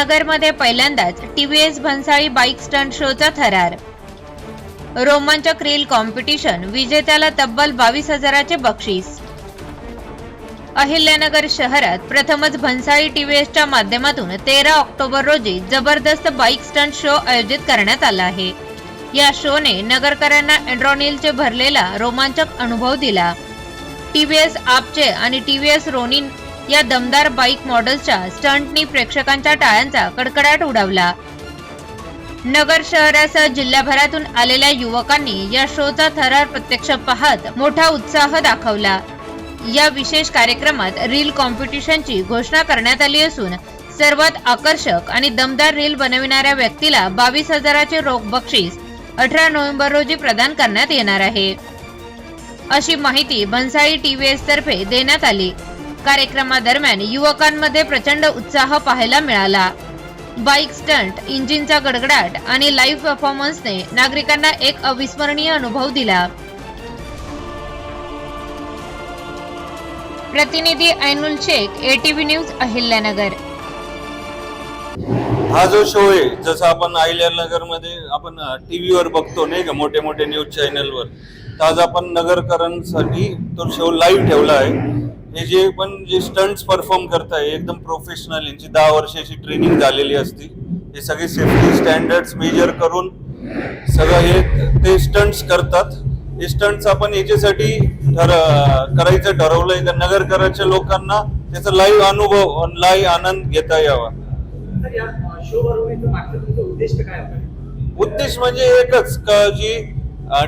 नगरमध्ये पहिल्यांदाच TVS Bhansali bike stunt शोचा थरार. रोमांचक रील कॉम्पिटिशन विजेत्याला तब्बल बावीस हजाराचे बक्षीस. अहिल्यानगर शहरात प्रथमच भन्साळी टीव्हीएसच्या माध्यमातून तेरा ऑक्टोबर रोजी जबरदस्त बाईक स्टंट शो आयोजित करण्यात आला आहे. या शोने नगरकरांना एन्ड्रॉनिलचे भरलेला रोमांचक अनुभव दिला. टीव्हीएस आपचे आणि टीव्हीएस रोनी या दमदार बाईक मॉडेल्सच्या स्टंटनी प्रेक्षकांच्या टाळ्यांचा कडकडाट उडवला. नगर शहरासह जिल्ह्याभरातून आलेल्या युवकांनी या शोचा थरार प्रत्यक्ष पाहत मोठा उत्साह दाखवला. या विशेष कार्यक्रमात रील कॉम्पिटिशनची घोषणा करण्यात आली असून सर्वात आकर्षक आणि दमदार रील बनविणाऱ्या व्यक्तीला बावीस हजाराचे रोख बक्षीस अठरा नोव्हेंबर रोजी प्रदान करण्यात येणार आहे. अशी माहिती भन्साळी टीव्हीएस तर्फे देण्यात आली. कार्यक्रमादरम्यान युवकांमध्ये प्रचंड उत्साह पाहायला मिळाला. बाईक स्टंट इंजिनचा गडगडाट आणि लाईव्ह परफॉर्मन्सने नागरिकांना एक अविस्मरणीय अनुभव दिला. प्रतिनिधी ऐनुल शेख एटीव्ही न्यूज अहिल्यानगर. हा जो शो आहे जसं आपण अहिल्यानगरमध्ये आपण टीव्हीवर बघतो नाही का मोठे मोठे न्यूज चॅनलवर तर आज आपण नगरकरांसाठी तो शो लाईव्ह ठेवला आहे. हे जे पण जे स्टंट्स परफॉर्म करताय एकदम प्रोफेशनल यांची दहा वर्षाची ट्रेनिंग झालेली असती हे सगळे सेफ्टी स्टँडर्ड्स मेजर करून सगळं हे ते स्टंट्स करतात. हे स्टंट्स आपण याच्यासाठी ठर करायचं ठरवलंय का? नगरकराच्या लोकांना त्याचा लाईव्ह अनुभव लाईव्ह आनंद घेता यावा. तर उद्देश म्हणजे एकच का जी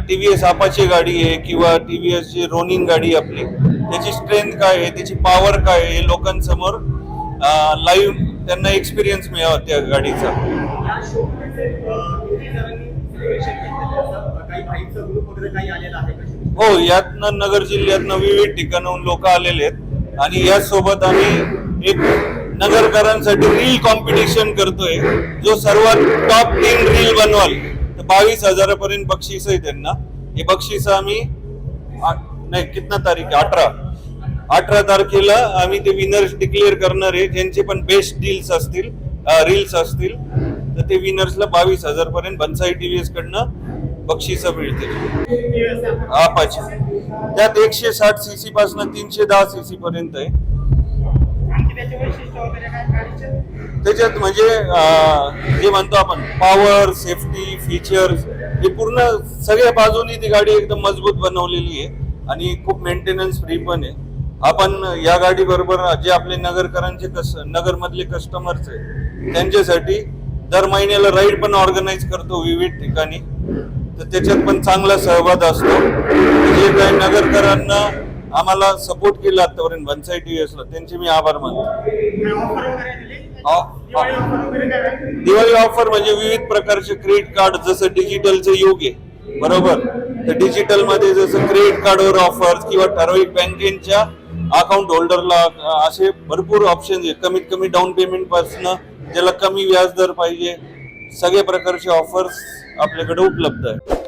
टीव्हीएस आपाची गाडी आहे किंवा टीव्हीएस ची रोनिंग गाडी आपली त्याची स्ट्रेंथ काय आहे त्याची पॉवर काय आहे हे लोकांसमोर लाईव्ह त्यांना एक्सपिरियन्स मिळावा त्या गाडीचा. हो यातनं नगर जिल्ह्यातनं विविध ठिकाणाहून लोक आलेले आहेत. आणि यासोबत आम्ही एक नगरकरांसाठी रील कॉम्पिटिशन करतोय जो सर्वात टॉप तीन रील बनवाल. तर बावीस हजारापर्यंत बक्षीस आहे त्यांना. हे बक्षीस आम्ही नाही कितना तारीख अठरा. अठरा तारखेला आम्ही ते विनर्स डिक्लेअर करणार आहे. ज्यांचे पण बेस्ट डील्स असतील रील्स असतील तर ते विनर्सला बावीस हजार पर्यंत बनसाई टीव्हीएस कडनं बक्षिस मिळतील. आपाची. त्यात एकशे साठ सी सी पासून तीनशे दहा सी सी पर्यंत आहे. त्याच्यात म्हणजे जे म्हणतो आपण पॉवर सेफ्टी फीचर्स हे पूर्ण सगळ्या बाजूनी ती गाडी एकदम मजबूत बनवलेली आहे. आणि खूप मेंटेनन्स फ्री पण आहे. आपण या गाडी बरोबर जे आपले नगरकरांचे कस नगरमधले कस्टमर्स आहे त्यांच्यासाठी दर महिन्याला राईड पण ऑर्गनाईज करतो विविध ठिकाणी. तर त्याच्यात पण चांगला सहभाग असतो. जे काही नगरकरांना आम्हाला सपोर्ट केला आतापर्यंत बनसाई टीव्हीएस ला त्यांचे मी आभार मानतो? दिवाळी ऑफर म्हणजे विविध प्रकारचे क्रेडिट कार्ड जसं डिजिटलचं युग आहे. बरोबर. तर डिजिटलमध्ये जसं क्रेडिट कार्डवर ऑफर किंवा ठराविक बँकेच्या अकाउंट होल्डरला असे भरपूर ऑप्शन आहेत. कमीत कमी डाऊन पेमेंटपासून ज्याला कमी व्याज दर पाहिजे सगळ्या प्रकारचे ऑफर्स आपल्याकडे उपलब्ध आहे